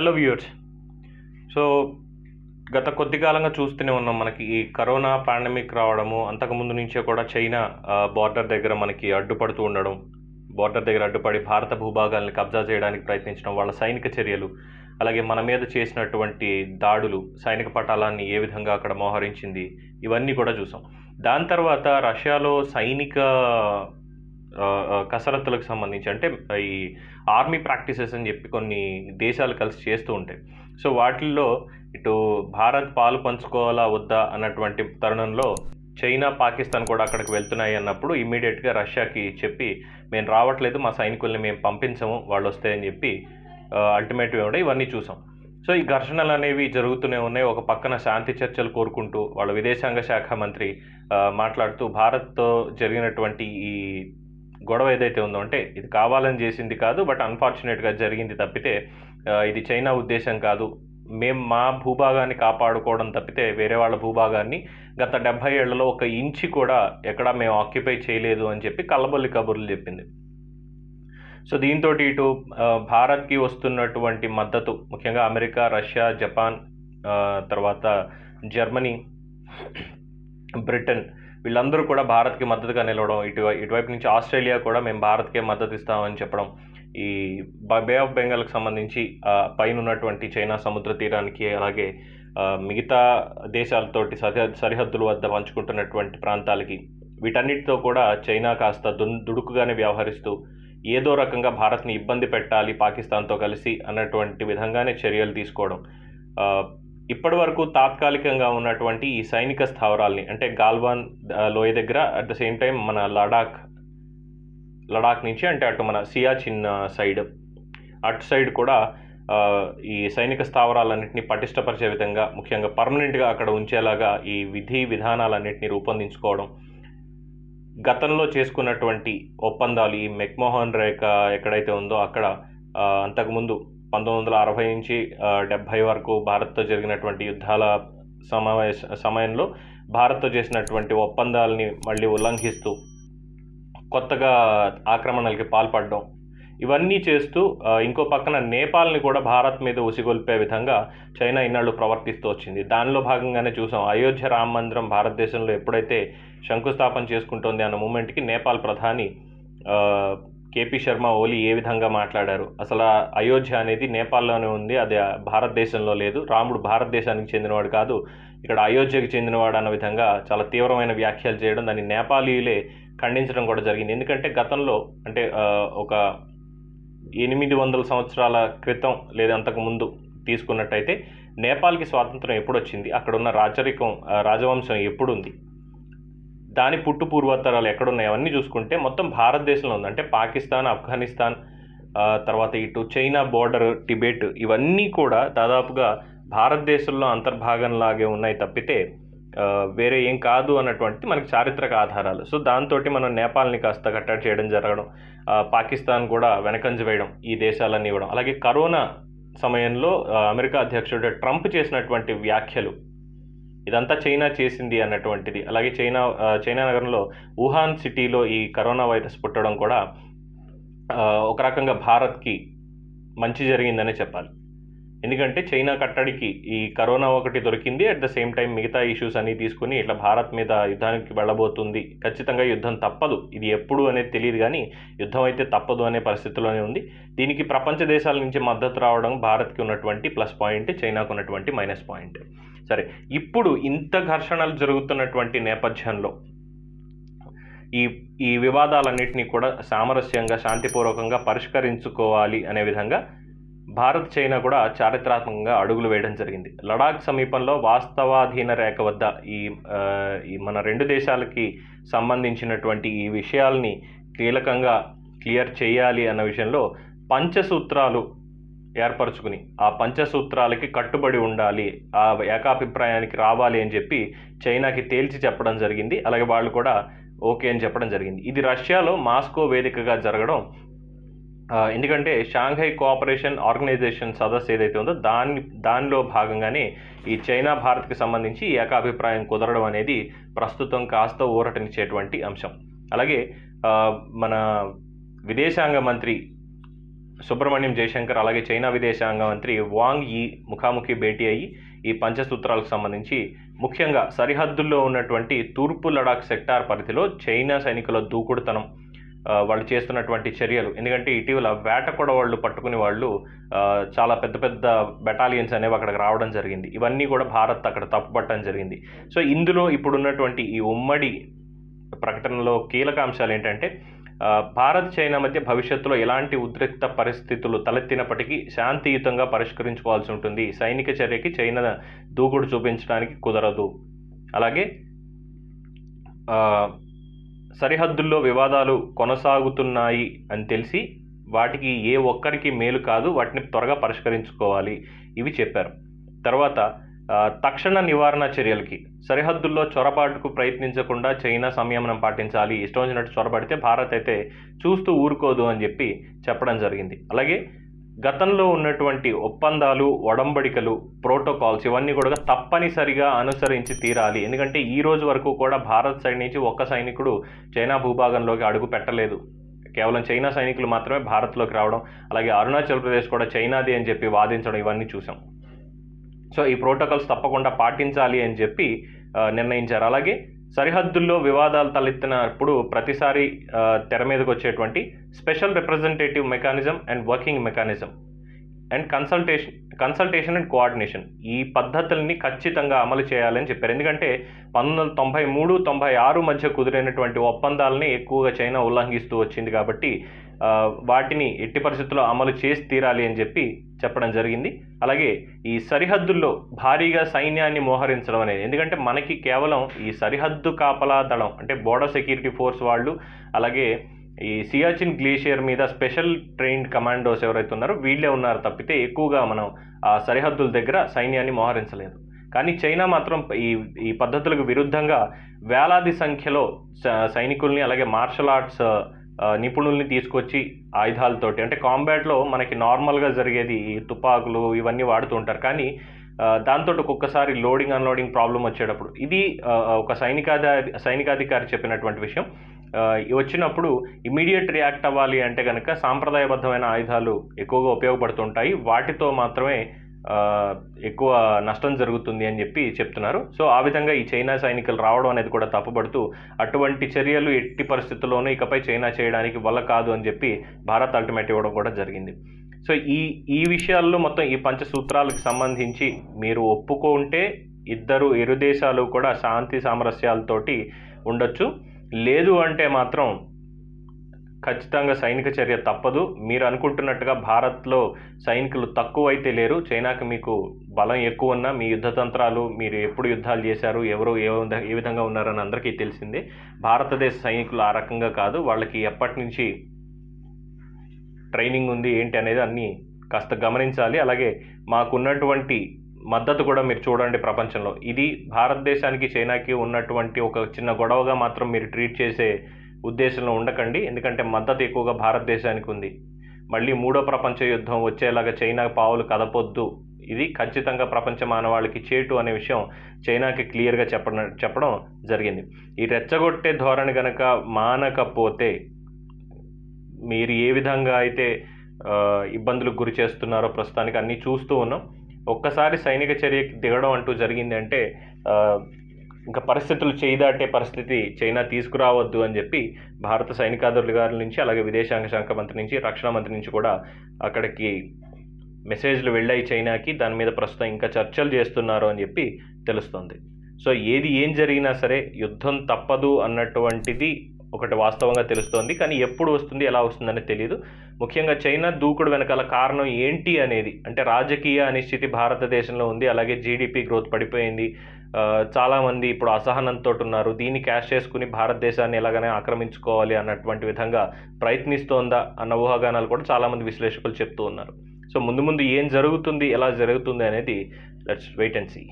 Hello viewers so గత కొద్ది కాలంగా చూస్తూనే ఉన్నాం మనకి ఈ కరోనా పాండమిక్ రావడము అంతకుముందు నుంచే కూడా చైనా బార్డర్ దగ్గర మనకి అడ్డుపడుతూ ఉండడం బార్డర్ దగ్గర అడ్డుపడి భారత భూభాగాల్ని కబ్జా చేయడానికి ప్రయత్నించడం వాళ్ళ సైనిక చర్యలు అలాగే మన మీద చేసినటువంటి దాడులు సైనిక పటాలాన్ని ఏ విధంగా అక్కడ మోహరించింది ఇవన్నీ కూడా చూసాం. దాని తర్వాత రష్యాలో సైనిక కసరత్తులకు సంబంధించి అంటే ఈ ఆర్మీ ప్రాక్టీసెస్ అని చెప్పి కొన్ని దేశాలు కలిసి చేస్తూ ఉంటాయి. సో వాటిల్లో ఇటు భారత్ పాలు పంచుకోవాలా వద్దా అన్నటువంటి తరుణంలో చైనా పాకిస్తాన్ కూడా అక్కడికి వెళ్తున్నాయి అన్నప్పుడు ఇమీడియట్గా రష్యాకి చెప్పి మేము రావట్లేదు మా సైనికుల్ని మేము పంపించము వాళ్ళు వస్తాయని చెప్పి అల్టిమేటివ్ ఇవ్వడం ఇవన్నీ చూసాం. సో ఈ ఘర్షణలు అనేవి జరుగుతూనే ఉన్నాయి. ఒక పక్కన శాంతి చర్చలు కోరుకుంటూ వాళ్ళ విదేశాంగ శాఖ మంత్రి మాట్లాడుతూ భారత్తో జరిగినటువంటి ఈ గొడవ ఏదైతే ఉందో అంటే ఇది కావాలని చేసింది కాదు బట్ అన్ఫార్చునేట్గా జరిగింది తప్పితే ఇది చైనా ఉద్దేశం కాదు. మేము మా భూభాగాన్ని కాపాడుకోవడం తప్పితే వేరే వాళ్ళ భూభాగాన్ని గత డెబ్బై ఏళ్ళలో ఒక ఇంచి కూడా ఎక్కడా మేము ఆక్యుపై చేయలేదు అని చెప్పి కలబొల్లి కబుర్లు చెప్పింది. సో దీంతో ఇటు భారత్కి వస్తున్నటువంటి మద్దతు ముఖ్యంగా అమెరికా రష్యా జపాన్ తర్వాత జర్మనీ బ్రిటన్ వీళ్ళందరూ కూడా భారత్కి మద్దతుగా నిలవడం ఇటు ఇటువైపు నుంచి ఆస్ట్రేలియా కూడా మేము భారత్కే మద్దతు ఇస్తామని చెప్పడం ఈ బ- బే ఆఫ్ బెంగాల్కి సంబంధించి పైన ఉన్నటువంటి చైనా సముద్ర తీరానికి అలాగే మిగతా దేశాలతోటి సరిహద్దు సరిహద్దుల వద్ద పంచుకుంటున్నటువంటి ప్రాంతాలకి వీటన్నిటితో కూడా చైనా కాస్త దున్ దుడుకుగానే వ్యవహరిస్తూ ఏదో రకంగా భారత్ని ఇబ్బంది పెట్టాలి పాకిస్తాన్తో కలిసి అన్నటువంటి విధంగానే చర్యలు తీసుకోవడం ఇప్పటి వరకు తాత్కాలికంగా ఉన్నటువంటి ఈ సైనిక స్థావరాల్ని అంటే గాల్వాన్ లోయ దగ్గర అట్ ద సేమ్ టైం మన లడాక్ లడాక్ నుంచి అంటే అటు మన సియాచిన్ సైడ్ అటు సైడ్ కూడా ఈ సైనిక స్థావరాలన్నింటినీ పటిష్టపరిచే విధంగా ముఖ్యంగా పర్మనెంట్గా అక్కడ ఉంచేలాగా ఈ విధి విధానాలన్నింటినీ రూపొందించుకోవడం గతంలో చేసుకున్నటువంటి ఒప్పందాలు ఈ మెక్మోహన్ రేఖ ఎక్కడైతే ఉందో అక్కడ అంతకుముందు పంతొమ్మిది వందల అరవై నుంచి డెబ్భై వరకు భారత్తో జరిగినటువంటి యుద్ధాల సమావేశ సమయంలో భారత్తో చేసినటువంటి ఒప్పందాలని మళ్ళీ ఉల్లంఘిస్తూ కొత్తగా ఆక్రమణలకి పాల్పడడం ఇవన్నీ చేస్తూ ఇంకో పక్కన నేపాల్ని కూడా భారత్ మీద ఉసిగొల్పే విధంగా చైనా ఇన్నాళ్ళు ప్రవర్తిస్తూ వచ్చింది. దానిలో భాగంగానే చూసాం అయోధ్య రామ మందిరం భారతదేశంలో ఎప్పుడైతే శంకుస్థాపన చేసుకుంటోంది అన్న మూమెంట్కి నేపాల్ ప్రధాని కేపీ శర్మ ఓలీ ఏ విధంగా మాట్లాడారు? అసలు అయోధ్య అనేది నేపాల్లోనే ఉంది అది భారతదేశంలో లేదు. రాముడు భారతదేశానికి చెందినవాడు కాదు ఇక్కడ అయోధ్యకు చెందినవాడు అన్న విధంగా చాలా తీవ్రమైన వ్యాఖ్యలు చేయడం దాన్ని నేపాలీలే ఖండించడం కూడా జరిగింది. ఎందుకంటే గతంలో అంటే ఒక ఎనిమిది వందల సంవత్సరాల క్రితం లేదా అంతకు ముందు తీసుకున్నట్టయితే నేపాల్కి స్వాతంత్రం ఎప్పుడు వచ్చింది అక్కడ ఉన్న రాచరికం రాజవంశం ఎప్పుడు ఉంది దాని పుట్టు పూర్వోత్తరాలు ఎక్కడున్నాయి అవన్నీ చూసుకుంటే మొత్తం భారతదేశంలో ఉంది. అంటే పాకిస్తాన్ ఆఫ్ఘనిస్తాన్ తర్వాత ఇటు చైనా బోర్డర్ టిబెట్ ఇవన్నీ కూడా దాదాపుగా భారతదేశంలో అంతర్భాగంలాగే ఉన్నాయి తప్పితే వేరే ఏం కాదు అన్నటువంటి మనకి చారిత్రక ఆధారాలు. సో దాంతో మనం నేపాల్ని కాస్త కట్టడి చేయడం జరగడం పాకిస్తాన్ కూడా వెనకంజ వేయడం ఈ దేశాలన్నీ ఇవ్వడం. అలాగే కరోనా సమయంలో అమెరికా అధ్యక్షుడు ట్రంప్ చేసినటువంటి వ్యాఖ్యలు ఇదంతా చైనా చేసింది అన్నటువంటిది. అలాగే చైనా చైనా నగరంలో వుహాన్ సిటీలో ఈ కరోనా వైరస్ పుట్టడం కూడా ఒక రకంగా భారత్కి మంచి జరిగిందనే చెప్పాలి. ఎందుకంటే చైనా కట్టడికి ఈ కరోనా ఒకటి దొరికింది. అట్ ద సేమ్ టైం మిగతా ఇష్యూస్ అన్ని తీసుకుని ఇట్లా భారత్ మీద యుద్ధానికి వెళ్ళబోతుంది. ఖచ్చితంగా యుద్ధం తప్పదు. ఇది ఎప్పుడు అనేది తెలియదు కానీ యుద్ధం అయితే తప్పదు అనే పరిస్థితిలోనే ఉంది. దీనికి ప్రపంచ దేశాల నుంచి మద్దతు రావడం భారత్కి ఉన్నటువంటి ప్లస్ పాయింట్ చైనాకు ఉన్నటువంటి మైనస్ పాయింట్. సరే ఇప్పుడు ఇంత ఘర్షణలు జరుగుతున్నటువంటి నేపథ్యంలో ఈ ఈ వివాదాలన్నింటినీ కూడా సామరస్యంగా శాంతిపూర్వకంగా పరిష్కరించుకోవాలి అనే విధంగా భారత్ చైనా కూడా చారిత్రాత్మకంగా అడుగులు వేయడం జరిగింది. లడాక్ సమీపంలో వాస్తవాధీన రేఖ వద్ద ఈ మన రెండు దేశాలకి సంబంధించినటువంటి ఈ విషయాల్ని కీలకంగా క్లియర్ చేయాలి అన్న విషయంలో పంచసూత్రాలు ఏర్పరచుకుని ఆ పంచసూత్రాలకి కట్టుబడి ఉండాలి ఆ ఏకాభిప్రాయానికి రావాలి అని చెప్పి చైనాకి తేల్చి చెప్పడం జరిగింది. అలాగే వాళ్ళు కూడా ఓకే అని చెప్పడం జరిగింది. ఇది రష్యాలో మాస్కో వేదికగా జరగడం ఎందుకంటే షాంఘై కోఆపరేషన్ ఆర్గనైజేషన్ సదస్సు ఏదైతే ఉందో దాన్ని దానిలో భాగంగానే ఈ చైనా భారత్కి సంబంధించి ఏకాభిప్రాయం కుదరడం అనేది ప్రస్తుతం కాస్త ఊరటనిచ్చేటువంటి అంశం. అలాగే మన విదేశాంగ మంత్రి సుబ్రహ్మణ్యం జయశంకర్ అలాగే చైనా విదేశాంగ మంత్రి వాంగ్ ఈ ముఖాముఖి భేటీ అయ్యి ఈ పంచసూత్రాలకు సంబంధించి ముఖ్యంగా సరిహద్దుల్లో ఉన్నటువంటి తూర్పు లడాక్ సెక్టార్ పరిధిలో చైనా సైనికుల దూకుడుతనం వాళ్ళు చేస్తున్నటువంటి చర్యలు. ఎందుకంటే ఇటీవల వేట కూడా వాళ్ళు పట్టుకుని వాళ్ళు చాలా పెద్ద పెద్ద బెటాలియన్స్ అనేవి అక్కడికి రావడం జరిగింది. ఇవన్నీ కూడా భారత్ అక్కడ తప్పుపట్టడం జరిగింది. సో ఇందులో ఇప్పుడున్నటువంటి ఈ ఉమ్మడి ప్రకటనలో కీలక అంశాలు ఏంటంటే భారత్ చైనా మధ్య భవిష్యత్తులో ఎలాంటి ఉద్రిక్త పరిస్థితులు తలెత్తినప్పటికీ శాంతియుతంగా పరిష్కరించుకోవాల్సి ఉంటుంది. సైనిక చర్యకి చైనా దూకుడు చూపించడానికి కుదరదు. అలాగే సరిహద్దుల్లో వివాదాలు కొనసాగుతున్నాయి అని తెలిసి వాటికి ఏ ఒక్కరికి మేలు కాదు వాటిని త్వరగా పరిష్కరించుకోవాలి. ఇవి చెప్పారు. తర్వాత తక్షణ నివారణ చర్యలకి సరిహద్దుల్లో చొరబాటుకు ప్రయత్నించకుండా చైనా సంయమనం పాటించాలి. ఇష్టం వచ్చినట్టు చొరబడితే భారత్ అయితే చూస్తూ ఊరుకోదు అని చెప్పి చెప్పడం జరిగింది. అలాగే గతంలో ఉన్నటువంటి ఒప్పందాలు ఒడంబడికలు ప్రోటోకాల్స్ ఇవన్నీ కూడా తప్పనిసరిగా అనుసరించి తీరాలి. ఎందుకంటే ఈ రోజు వరకు కూడా భారత్ సైడ్ నుంచి ఒక్క సైనికుడు చైనా భూభాగంలోకి అడుగు పెట్టలేదు. కేవలం చైనా సైనికులు మాత్రమే భారత్లోకి రావడం అలాగే అరుణాచల్ ప్రదేశ్ కూడా చైనాది అని చెప్పి వాదించడం ఇవన్నీ చూసాం. సో ఈ ప్రోటోకాల్స్ తప్పకుండా పాటించాలి అని చెప్పి నిర్ణయించారు. అలాగే సరిహద్దుల్లో వివాదాలు తలెత్తినప్పుడు ప్రతిసారి తెర మీదకి వచ్చేటువంటి special representative mechanism and working mechanism. And consultation consultation and coordination ఈ పద్ధతుల్ని ఖచ్చితంగా అమలు చేయాలని చెప్పారు. ఎందుకంటే పంతొమ్మిది వందల తొంభై మూడు తొంభై ఆరు మధ్య కుదిరినటువంటి ఒప్పందాలని ఎక్కువగా చైనా ఉల్లంఘిస్తూ వచ్చింది కాబట్టి వాటిని ఎట్టి పరిస్థితుల్లో అమలు చేసి తీరాలి అని చెప్పి చెప్పడం జరిగింది. అలాగే ఈ సరిహద్దుల్లో భారీగా సైన్యాన్ని మోహరించడం అనేది ఎందుకంటే మనకి కేవలం ఈ సరిహద్దు కాపలా దళం అంటే బోర్డర్ సెక్యూరిటీ ఫోర్స్ వాళ్ళు అలాగే ఈ సియాచిన్ గ్లేషియర్ మీద స్పెషల్ ట్రైన్డ్ కమాండోస్ ఎవరైతే ఉన్నారో వీళ్ళే ఉన్నారు తప్పితే ఎక్కువగా మనం ఆ సరిహద్దుల దగ్గర సైన్యాన్ని మోహరించలేదు. కానీ చైనా మాత్రం ఈ ఈ పద్ధతులకు విరుద్ధంగా వేలాది సంఖ్యలో సైనికుల్ని అలాగే మార్షల్ ఆర్ట్స్ నిపుణుల్ని తీసుకొచ్చి ఆయుధాలతోటి అంటే కాంబాట్లో మనకి నార్మల్గా జరిగేది తుపాకులు ఇవన్నీ వాడుతూ ఉంటారు. కానీ దాంతో ఒక్కొక్కసారి లోడింగ్ అన్లోడింగ్ ప్రాబ్లం వచ్చేటప్పుడు ఇది ఒక సైనికాధి సైనికాధికారి చెప్పినటువంటి విషయం. వచ్చినప్పుడు ఇమీడియట్ రియాక్ట్ అవ్వాలి అంటే కనుక సాంప్రదాయబద్ధమైన ఆయుధాలు ఎక్కువగా ఉపయోగపడుతుంటాయి. వాటితో మాత్రమే ఎక్కువ నష్టం జరుగుతుంది అని చెప్పి చెప్తున్నారు. సో ఆ విధంగా ఈ చైనా సైనికులు రావడం అనేది కూడా తప్పుపడుతూ అటువంటి చర్యలు ఎట్టి పరిస్థితుల్లోనూ ఇకపై చైనా చేయడానికి వల్ల కాదు అని చెప్పి భారత్ అల్టిమేట్ ఇవ్వడం కూడా జరిగింది. సో ఈ ఈ విషయాల్లో మొత్తం ఈ పంచసూత్రాలకు సంబంధించి మీరు ఒప్పుకుంటే ఇద్దరు ఇరు దేశాలు కూడా శాంతి సామరస్యాలతోటి ఉండొచ్చు. లేదు అంటే మాత్రం ఖచ్చితంగా సైనిక చర్య తప్పదు. మీరు అనుకుంటున్నట్టుగా భారత్లో సైనికులు తక్కువైతే లేరు. చైనాకి మీకు బలం ఎక్కువ ఉన్నా మీ యుద్ధ తంత్రాలు మీరు ఎప్పుడు యుద్ధాలు చేశారు ఎవరు ఏ ఏ విధంగా ఉన్నారని అందరికీ తెలిసిందే. భారతదేశ సైనికులు ఆ రకంగా కాదు. వాళ్ళకి ఎప్పటి నుంచి ట్రైనింగ్ ఉంది ఏంటి అనేది అన్నీ కాస్త గమనించాలి. అలాగే మాకున్నటువంటి మద్దతు కూడా మీరు చూడండి ప్రపంచంలో. ఇది భారతదేశానికి చైనాకి ఉన్నటువంటి ఒక చిన్న గొడవగా మాత్రం మీరు ట్రీట్ చేసే ఉద్దేశంలో ఉండకండి. ఎందుకంటే మద్దతు ఎక్కువగా భారతదేశానికి ఉంది. మళ్ళీ మూడో ప్రపంచ యుద్ధం వచ్చేలాగా చైనా పావులు కదపొద్దు. ఇది ఖచ్చితంగా ప్రపంచ మానవాళికి చేటు అనే విషయం చైనాకి క్లియర్గా చెప్పడం చెప్పడం జరిగింది. ఈ రెచ్చగొట్టే ధోరణి కనుక మానకపోతే మీరు ఏ విధంగా అయితే ఇబ్బందులకు గురి చేస్తున్నారో ప్రస్తుతానికి అన్నీ చూస్తూ ఉన్నాం. ఒక్కసారి సైనిక చర్యకి దిగడం అంటూ జరిగింది అంటే ఇంకా పరిస్థితులు చేయిదాటే పరిస్థితి చైనా తీసుకురావద్దు అని చెప్పి భారత సైనికాధికారుల నుంచి అలాగే విదేశాంగ శాఖ మంత్రి నుంచి రక్షణ మంత్రి నుంచి కూడా అక్కడికి మెసేజ్లు వెళ్ళాయి చైనాకి. దాని మీద ప్రస్తుతం ఇంకా చర్చలు చేస్తున్నారు అని చెప్పి తెలుస్తుంది. సో ఏది ఏం జరిగినా సరే యుద్ధం తప్పదు అన్నటువంటిది ఒకటి వాస్తవంగా తెలుస్తోంది. కానీ ఎప్పుడు వస్తుంది ఎలా వస్తుందని తెలియదు ముఖ్యంగా చైనా దూకుడు వెనకాల కారణం ఏంటి అనేది అంటే రాజకీయ అనిశ్చితి భారతదేశంలో ఉంది అలాగే జీడిపి గ్రోత్ పడిపోయింది. చాలామంది ఇప్పుడు అసహనంతో ఉన్నారు దీన్ని క్యాష్ చేసుకుని భారతదేశాన్ని ఎలాగైనా ఆక్రమించుకోవాలి అన్నటువంటి విధంగా ప్రయత్నిస్తోందా అన్న ఊహాగానాలు కూడా చాలామంది విశ్లేషకులు చెప్తూ ఉన్నారు. సో ముందు ముందు ఏం జరుగుతుంది ఎలా జరుగుతుంది అనేది లెట్స్ వెయిట్ అండ్ సీ